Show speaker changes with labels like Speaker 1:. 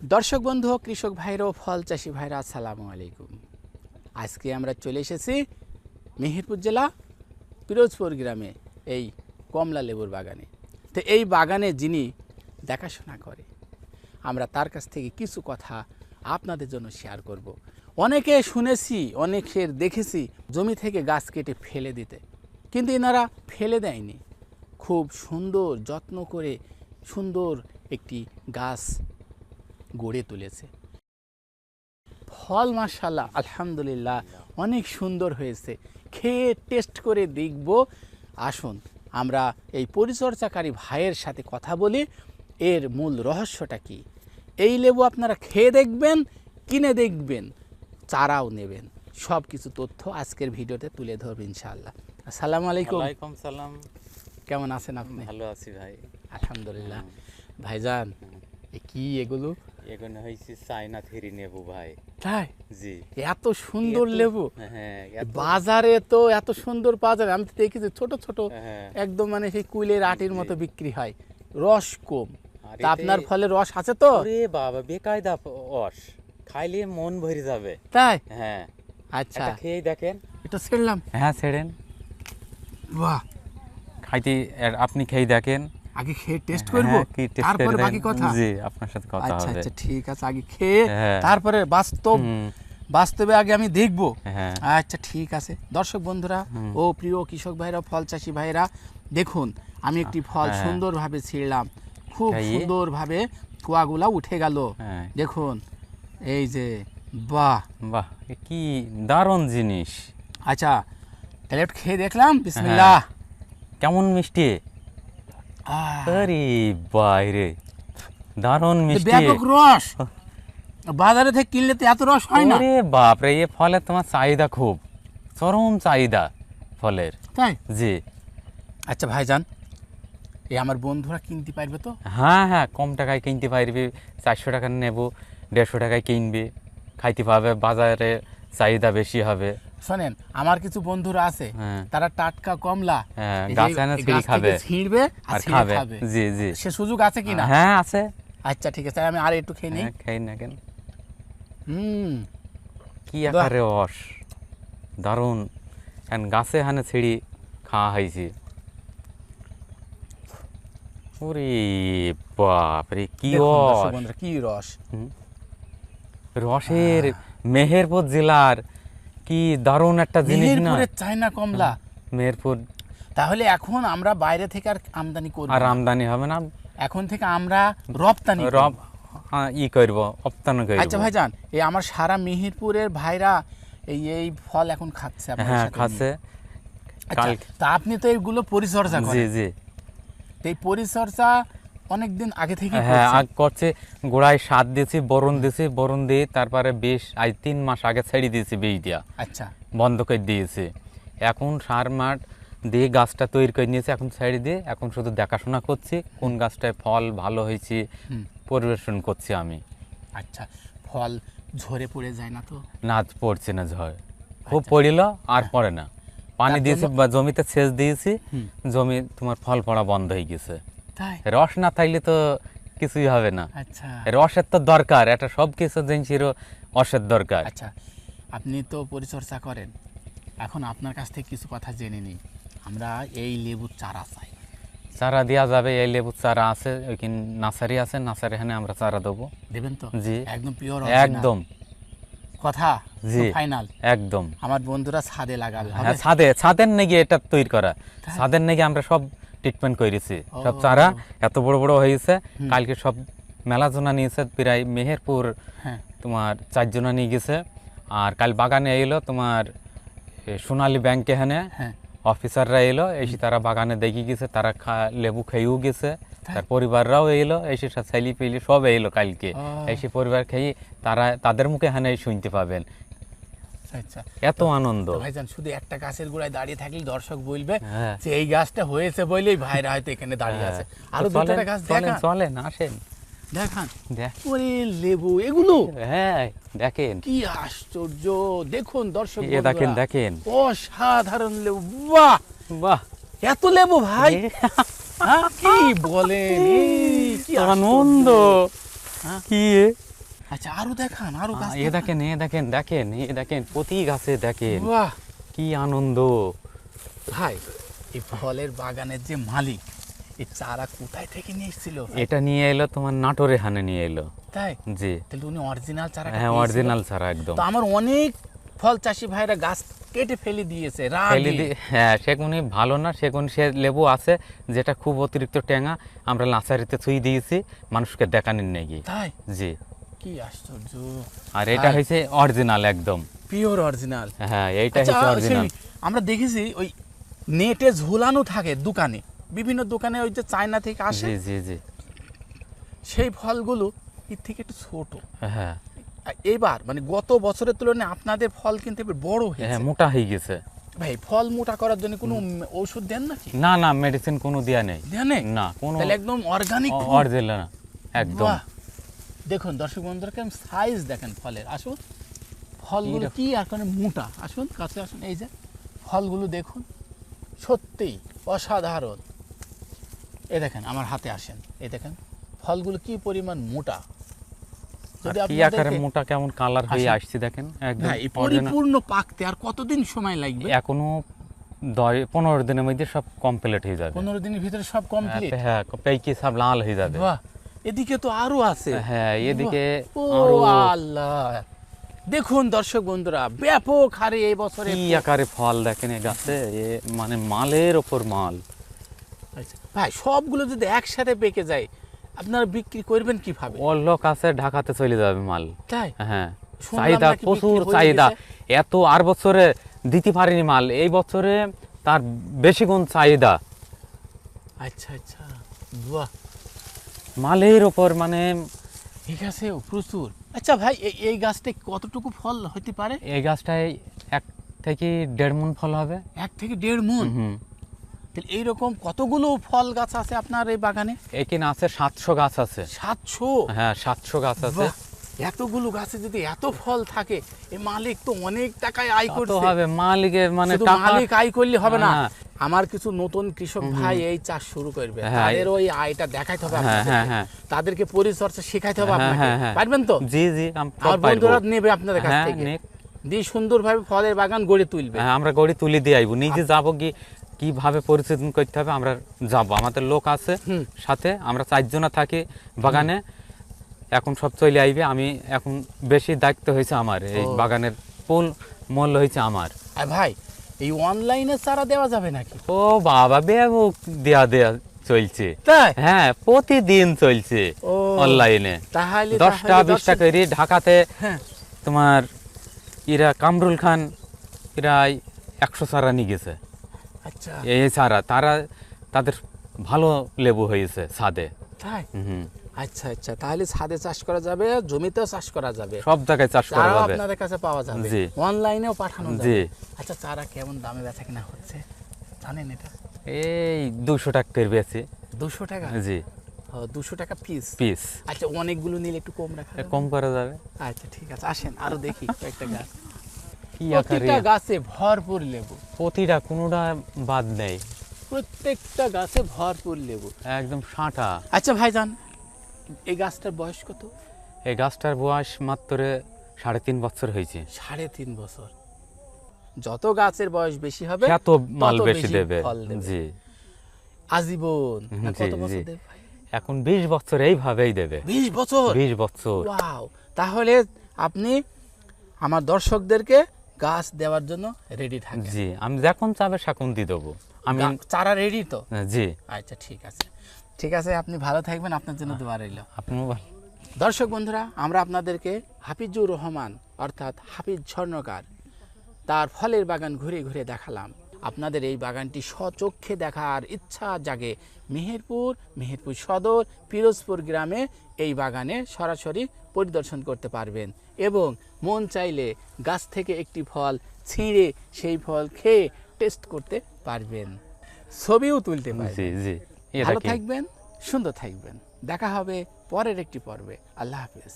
Speaker 1: দর্শক বন্ধু, কৃষক ভাইরা ও ফল চাষি ভাইরা, আসসালামু আলাইকুম। আজকে আমরা চলে এসেছি মেহেরপুর জেলা পিরোজপুর গ্রামে, এই কমলা লেবুর বাগানে। তো এই বাগানে যিনি দেখাশোনা করে, আমরা তার কাছ থেকে কিছু কথা আপনাদের জন্য শেয়ার করব। অনেকে শুনেছি, অনেকের দেখেছি জমি থেকে গাছ কেটে ফেলে দিতে, কিন্তু এনারা ফেলে দেয়নি। খুব সুন্দর, যত্ন করে সুন্দর একটি গাছ গড়ে তুলেছে। ফল মাশাল্লাহ আলহামদুলিল্লাহ অনেক সুন্দর হয়েছে। খেয়ে টেস্ট করে দেখব। আসুন আমরা এই পরিচর্যাকারী ভাইয়ের সাথে কথা বলি। এর মূল রহস্যটা কি? এই লেবু আপনারা খেয়ে দেখবেন কিনে দেখবেন চারাও নেবেন। সব কিছু তথ্য আজকের ভিডিওতে তুলে ধরব ইনশাআল্লাহ। আসসালামু আলাইকুম।
Speaker 2: ওয়ালাইকুম সালাম।
Speaker 1: কেমন আছেন আপনি?
Speaker 2: ভালো আছি ভাই।
Speaker 1: আলহামদুলিল্লাহ। ভাইজান কি এগুলো?
Speaker 2: এখানে হয়েছে চাইনা থেরি নেবু ভাই।
Speaker 1: তাই?
Speaker 2: জি।
Speaker 1: এত সুন্দর লেবু।
Speaker 2: হ্যাঁ
Speaker 1: বাজারে তো এত সুন্দর বাজারে আমি তো দেখেছি ছোট ছোট
Speaker 2: হ্যাঁ।
Speaker 1: একদম মানে সেই কুইলের আটির মতো বিক্রি হয়। রস কম। আপনার ফলে রস আছে তো?
Speaker 2: ওরে বাবা বেকায়দা রস। খাইলে মন ভরে যাবে।
Speaker 1: তাই?
Speaker 2: হ্যাঁ।
Speaker 1: আচ্ছা।
Speaker 2: খেয়ে দেখেন।
Speaker 1: এটা ছেড়লাম।
Speaker 2: হ্যাঁ ছেড়েন।
Speaker 1: বাহ।
Speaker 2: খাইতে আপনি খেয়ে দেখেন।
Speaker 1: আগে খেয়ে টেস্ট করব?
Speaker 2: হ্যাঁ, কি taste
Speaker 1: তারপরে বাকি কথা।
Speaker 2: জি আপনার সাথে কথা
Speaker 1: আচ্ছা
Speaker 2: হবে।
Speaker 1: আচ্ছা আচ্ছা ঠিক আছে আগে খেয়ে
Speaker 2: হ্যাঁ।
Speaker 1: তারপরে বাস্তব বাস্তবে আগে আমি দেখব।
Speaker 2: হ্যাঁ।
Speaker 1: আচ্ছা ঠিক আছে। দর্শক বন্ধুরা ও প্রিয় কৃষক ভাইরা ফল চাষি ভাইরা দেখুন আমি একটি ফল। সুন্দরভাবে ছিঁড়লাম। খুব সুন্দরভাবে কুয়াগুলা উঠে গেল। দেখুন এই যে বাহ!
Speaker 2: বাহ কি দারুণ জিনিস।
Speaker 1: আচ্ছা তাহলে খেয়ে দেখলাম? বিসমিল্লাহ।
Speaker 2: কেমন মিষ্টি? আরে বাইরে। দারুণ মিষ্টি।
Speaker 1: ব্যাপক রস। বাজারে থেকে কিনলে তো এত রস হয় না।
Speaker 2: ওরে বাপরে এ ফলের তোমার চাহিদা খুব। চরম চাহিদা ফলের।
Speaker 1: তাই?
Speaker 2: জি।
Speaker 1: আচ্ছা ভাইজান এই আমার বন্ধুরা কিনতে পারবে তো?
Speaker 2: হ্যাঁ হ্যাঁ কম টাকায় কিনতে পারবে। চারশো টাকা নেব দেড়শো টাকায় কিনবে। খাইতে পাবে বাজারে চাহিদা বেশি হবে।
Speaker 1: শোনেন আমার কিছু বন্ধুরা আছে
Speaker 2: হ্যাঁ।
Speaker 1: তারা টাটকা কমলা
Speaker 2: হ্যাঁ, খাবে।
Speaker 1: ছিঁড়বে আর
Speaker 2: খাবে। জি জি।
Speaker 1: সে সুযোগ আছে কি না
Speaker 2: হ্যাঁ আছে।
Speaker 1: আচ্ছা ঠিক আছে আমি আর একটু খেয়ে নিই।
Speaker 2: হ্যাঁ খাই না কেন
Speaker 1: হুম।
Speaker 2: কি আকারে রস দারুণ। এখন গাছে হানে ছিঁড়ি খাওয়া হয়েছে। ওরে বাপরে কি রস।
Speaker 1: কি রস।
Speaker 2: রসের মেহেরপুর জেলার কি দারুণ একটা জিনিস না?
Speaker 1: চায়না কমলা।
Speaker 2: মেহেরপুর
Speaker 1: তাহলে এখন আমরা বাইরে থেকে আর আমদানি করব
Speaker 2: আর আমদানি হবে না।
Speaker 1: এখন থেকে আমরা রপ্তানি।
Speaker 2: রব হ্যাঁ, ই করব রপ্তানি করব।
Speaker 1: আচ্ছা ভাইজান এই আমার সারা মেহেরপুরের ভাইরা এই এই ফল এখন খাচ্ছে
Speaker 2: হ্যাঁ খাচ্ছে।
Speaker 1: আচ্ছা, তা আপনি তো এইগুলো পরিচর্যা
Speaker 2: জি
Speaker 1: করেন।
Speaker 2: জি।
Speaker 1: তো এই পরিচর্যা অনেক দিন আগে থেকে
Speaker 2: হ্যাঁ আগ করছে গোড়ায় সাত দিয়েছি বরণ দিয়েছি বরণ দিয়ে তারপরে বেশ আজ তিন মাস আগে ছেড়ে দিয়েছি বীজ দিয়া
Speaker 1: আচ্ছা।
Speaker 2: বন্ধ করে দিয়েছে। এখন সার মাঠ দিয়ে গাছটা তৈরি করে নিয়েছে এখন ছেড়ে দিয়ে এখন শুধু দেখাশোনা করছি কোন গাছটায় ফল ভালো হয়েছে পরিবেশন করছি আমি।
Speaker 1: আচ্ছা ফল ঝরে পড়ে যায় না তো?
Speaker 2: না পড়ছে না ঝড়। খুব পড়িল আর পড়ে না। পানি দিয়েছি বা জমিতে সেচ দিয়েছি জমি তোমার ফল পড়া বন্ধ হয়ে গেছে। রস না থাকলে তো কিছুই হবে না।
Speaker 1: আচ্ছা।
Speaker 2: রসের তো দরকার এটা সব কিছু জিনিসেরও রসের দরকার।
Speaker 1: আচ্ছা আপনি তো পরিচর্যা করেন। এখন আপনার কাছ থেকে কিছু কথা জেনে নিই। আমরা এই লেবুর চারা চাই।
Speaker 2: চারা দেওয়া যাবে এই লেবুর চারা আছে ওইখানে নার্সারি আছে নার্সারি এখানে আমরা চারা দেবো।
Speaker 1: দেবেন তো?
Speaker 2: জি।
Speaker 1: একদম পিওর
Speaker 2: একদম।
Speaker 1: কথা?
Speaker 2: জি।
Speaker 1: ফাইনাল
Speaker 2: একদম।
Speaker 1: আমার বন্ধুরা ছাদে লাগাবে
Speaker 2: হ্যাঁ ছাদে ছাদের নাকি এটা তৈরি করা। ছাদের নাকি আমরা সব ট্রিটমেন্ট করেছি সব চারা এত বড় বড় হয়েছে কালকে সব মেলা জনা নিয়েছে প্রায় মেহেরপুর
Speaker 1: হ্যাঁ।
Speaker 2: তোমার চারজনা নিয়ে গেছে। আর কাল বাগানে এলো তোমার সোনালী ব্যাংকে এখানে।
Speaker 1: হ্যাঁ।
Speaker 2: অফিসাররা এলো এসে তারা বাগানে দেখে গেছে তারা খা লেবু খেয়েও গেছে। তার পরিবাররাও এলো এসে ছেলি পেলি সব এলো কালকে। এসে পরিবার খেয়ে তারা তাদের মুখে এখানে শুনতে পাবেন। এত আনন্দ।
Speaker 1: ভাইজান শুধু একটা গাছের গোড়ায় দাঁড়িয়ে থাকলে দর্শক বলবে
Speaker 2: হ্যাঁ।
Speaker 1: যে এই গাছটা হয়েছে বলেই ভাইরা হয়তো এখানে দাঁড়িয়ে আছে।
Speaker 2: হ্যাঁ।
Speaker 1: আরও
Speaker 2: তো
Speaker 1: দুটো গাছ
Speaker 2: চলেন চলেন আসেন।
Speaker 1: দেখান।
Speaker 2: দেখ।
Speaker 1: ওরে লেবু এগুলো?
Speaker 2: হ্যাঁ দেখেন।
Speaker 1: কি আশ্চর্য। দেখুন দর্শক
Speaker 2: দেখেন দেখেন।
Speaker 1: অসাধারণ লেবু। বাহ!
Speaker 2: বাহ।
Speaker 1: এত লেবু ভাই? কি বলেন? কি
Speaker 2: আনন্দ।
Speaker 1: হ্যাঁ?
Speaker 2: কি?
Speaker 1: আচ্ছা আরও দেখান আরও গাছ
Speaker 2: এ দেখেন। এ দেখেন দেখেন এ দেখেন প্রতি গাছে দেখেন।
Speaker 1: বাহ!
Speaker 2: কি আনন্দ।
Speaker 1: ভাই এই ফলের বাগানের যে মালিক এই চারা কোথায় থেকে নিয়ে এসেছিল?
Speaker 2: এটা নিয়ে এলো তোমার নাটোরে হানে নিয়ে এলো।
Speaker 1: তাই?
Speaker 2: জি।
Speaker 1: তাহলে উনি অরিজিনাল চারা
Speaker 2: হ্যাঁ অরিজিনাল ছাড়া একদম।
Speaker 1: তো আমার অনেক ফল চাষি ভাইরা গাছ কেটে ফেলে দিয়েছে
Speaker 2: ফেলে
Speaker 1: রাগে
Speaker 2: দি- হ্যাঁ সেগুনি ভালো না সেগুন সে লেবু আছে যেটা খুব অতিরিক্ত টেঙা আমরা লাচারিতে ছুঁই দিয়েছি মানুষকে দেখানোর নেই।
Speaker 1: তাই?
Speaker 2: জি।
Speaker 1: কি আশ্চর্য।
Speaker 2: আর এটা। হয়েছে অরিজিনাল একদম।
Speaker 1: পিওর অরিজিনাল
Speaker 2: হ্যাঁ এইটা
Speaker 1: আচ্ছা
Speaker 2: হচ্ছে অরিজিনাল
Speaker 1: আমরা দেখেছি ওই নেটে ঝুলানো থাকে দোকানে। বিভিন্ন দোকানে ওই যে চায়না থেকে আসে।
Speaker 2: জি জি জি।
Speaker 1: সেই ফলগুলো এর থেকে একটু ছোট।
Speaker 2: হ্যাঁ।
Speaker 1: এবার মানে গত বছরের তুলনায় আপনাদের ফল কিন্তু এবার বড়
Speaker 2: হ্যাঁ মোটা হয়ে গেছে।
Speaker 1: ভাই ফল মোটা করার জন্য কোনো ওষুধ দেন নাকি?
Speaker 2: না না মেডিসিন কোনো দেয়া নেই।
Speaker 1: দেন
Speaker 2: না কোনো
Speaker 1: তাহলে একদম অর্গানিক
Speaker 2: অরিজিনাল একদম।
Speaker 1: দেখুন দর্শক বন্ধুরা কেমন সাইজ দেখেন ফলের। আসুন ফলগুলো কি আর মানে মোটা? আসুন কাছে আসুন এই যে ফলগুলো দেখুন। সত্যিই অসাধারণ। এই দেখেন আমার হাতে আসেন। এই দেখেন ফলগুলো কি পরিমাণ মোটা। যদি
Speaker 2: আকারে মোটা কেমন কালার হয়ে আসছে দেখেন একদম
Speaker 1: হ্যাঁ। পরিপূর্ণ পাকতে আর কতদিন সময় লাগবে?
Speaker 2: এখনও পনেরো দিনের মধ্যে সব কমপ্লিট হয়ে যাবে।
Speaker 1: পনেরো দিনের ভিতরে সব কমপ্লিট
Speaker 2: হ্যাঁ পেইকি সব লাল হয়ে যাবে।
Speaker 1: বাহ! এদিকে তো আরও আছে।
Speaker 2: হ্যাঁ এদিকে
Speaker 1: ও আল্লাহ। দেখুন দর্শক বন্ধুরা ব্যাপক হারে এই বছরে
Speaker 2: কি আকারে ফল দেখেন এ গাছে? মানে মালের ওপর মাল।
Speaker 1: আচ্ছা, ভাই সবগুলো যদি একসাথে পেকে যায় আপনারা বিক্রি করবেন কীভাবে?
Speaker 2: লোক আছে ঢাকাতে চলে যাবে মাল।
Speaker 1: তাই?
Speaker 2: হ্যাঁ চাহিদা প্রচুর চাহিদা। এত আর বছরে দিতে পারিনি মাল। এই বছরে তার বেশি গুণ চাহিদা।
Speaker 1: আচ্ছা আচ্ছা। বাহ।
Speaker 2: মালের ওপর মানে
Speaker 1: ঠিক আছে প্রচুর। আচ্ছা ভাই এই- এই গাছটা কতটুকু ফল হতে পারে?
Speaker 2: এই গাছটায় এক থেকে দেড় মন ফল হবে।
Speaker 1: এক থেকে দেড় মন?
Speaker 2: হুম
Speaker 1: তাহলে এইরকম কতগুলো ফল গাছ আছে আপনার এই বাগানে?
Speaker 2: এখানে আছে সাতশো গাছ আছে।
Speaker 1: সাতশো?
Speaker 2: হ্যাঁ সাতশো গাছ আছে।
Speaker 1: এতগুলো গাছে যদি এত ফল থাকে এই মালিক তো অনেক টাকায় আয় করতে
Speaker 2: হবে মালিকের মানে
Speaker 1: মালিক আয় করলে হবে না। আমার কিছু নতুন কৃষক ভাই এই চাষ শুরু করবে।
Speaker 2: হ্যাঁ,
Speaker 1: তাদের ওই আয়টা দেখাইতে হবে
Speaker 2: হ্যাঁ। হ্যাঁ।
Speaker 1: তাদেরকে পরিচর্যা শেখাইতে হবে আপনাকে। পারবেন তো?
Speaker 2: জি জি আম-
Speaker 1: আমার বন্ধুরা নেবে আপনাদের কাছ থেকে। দিয়ে সুন্দরভাবে ফলের বাগান গড়ে তুলবে।
Speaker 2: হ্যাঁ আমরা গড়ি তুলে দিয়ে আইবো। নিজে যাব কি কীভাবে পরিচিত করতে হবে আমরা যাব। আমাদের লোক আছে সাথে আমরা চারজনা থাকি বাগানে। এখন সব চলে আইবে। আমি এখন বেশি দায়িত্ব হয়েছে আমার। এই বাগানের ফুল মূল্য হয়েছে আমার।
Speaker 1: ভাই এই অনলাইনে চারা দেওয়া যাবে নাকি?
Speaker 2: ও বাবা বেবু দেয়া দেয়া চলছে।
Speaker 1: তাই?
Speaker 2: হ্যাঁ প্রতিদিন চলছে অনলাইনে
Speaker 1: তাহলে
Speaker 2: দশটা বিশটা করে ঢাকাতে
Speaker 1: হ্যাঁ।
Speaker 2: তোমার এরা কামরুল খান এরা একশো চারা নিয়ে গেছে।
Speaker 1: আচ্ছা।
Speaker 2: এই চারা তারা তাদের ভালো লেবু হয়েছে ছাদে
Speaker 1: তাই?
Speaker 2: হুম।
Speaker 1: আচ্ছা আচ্ছা। তাহলে ছাদে চাষ করা যাবে জমিতেও চাষ করা যাবে।
Speaker 2: সব জায়গায় চাষ করা যাবে।
Speaker 1: আপনাদের কাছে পাওয়া যাবে। অনলাইনেও পাঠানো। যাবে। আচ্ছা চারা কেমন দামে বেচা কিনা হচ্ছে? জানেন এটা?
Speaker 2: এই দুশো টাকা করে বেছে
Speaker 1: দুশো টাকা?
Speaker 2: জি।
Speaker 1: দুশো টাকা পিস
Speaker 2: পিস
Speaker 1: আচ্ছা অনেকগুলো নিলে একটু কম রাখা
Speaker 2: কম করা যাবে।
Speaker 1: আচ্ছা ঠিক আছে। আসেন আরও দেখি কয়েকটা গাছ।
Speaker 2: কি
Speaker 1: প্রত্যেকটা গাছে ভরপুর লেবু।
Speaker 2: প্রতিটা কোনোটা বাদ নেই।
Speaker 1: প্রত্যেকটা গাছে ভরপুর লেবু।
Speaker 2: একদম সাঁটা।
Speaker 1: আচ্ছা ভাইজান এই গাছটার বয়স কত?
Speaker 2: এই গাছটার বয়স মাত্র সাড়ে তিন বছর হয়েছে।
Speaker 1: সাড়ে তিন বছর। যত গাছের বয়স বেশি হবে
Speaker 2: এত মাল বেশি দেবে। জি।
Speaker 1: আজীবন। কত বছর দেবে?
Speaker 2: এখন বিশ বছর এইভাবেই দেবে।
Speaker 1: বিশ বছর?
Speaker 2: বিশ বছর।
Speaker 1: ওয়াও। তাহলে আপনি আমার দর্শকদেরকে গাছ দেওয়ার জন্য রেডি থাকেন।
Speaker 2: জি আমি যখন চাবে সেখন দিয়ে দেবো। আমি
Speaker 1: চারা রেডি তো?
Speaker 2: জি।
Speaker 1: আচ্ছা ঠিক আছে। ঠিক আছে আপনি ভালো থাকবেন আপনার জন্য দোয়া রইল।
Speaker 2: আপনিও ভালো।
Speaker 1: দর্শক বন্ধুরা আমরা আপনাদেরকে হাফিজুর রহমান অর্থাৎ হাফিজ স্বর্ণকার তার ফলের বাগান ঘুরে ঘুরে দেখালাম। আপনাদের এই বাগানটি স্বচক্ষে দেখার ইচ্ছা জাগে মেহেরপুর মেহেরপুর সদর পিরোজপুর গ্রামে এই বাগানে সরাসরি পরিদর্শন করতে পারবেন। এবং মন চাইলে গাছ থেকে একটি ফল ছিঁড়ে সেই ফল খেয়ে টেস্ট করতে পারবেন। ছবিও তুলতে পারবেন।
Speaker 2: জি।
Speaker 1: ভালো থাকবেন সুন্দর থাকবেন। দেখা হবে পরের একটি পর্বে। আল্লাহ হাফেজ।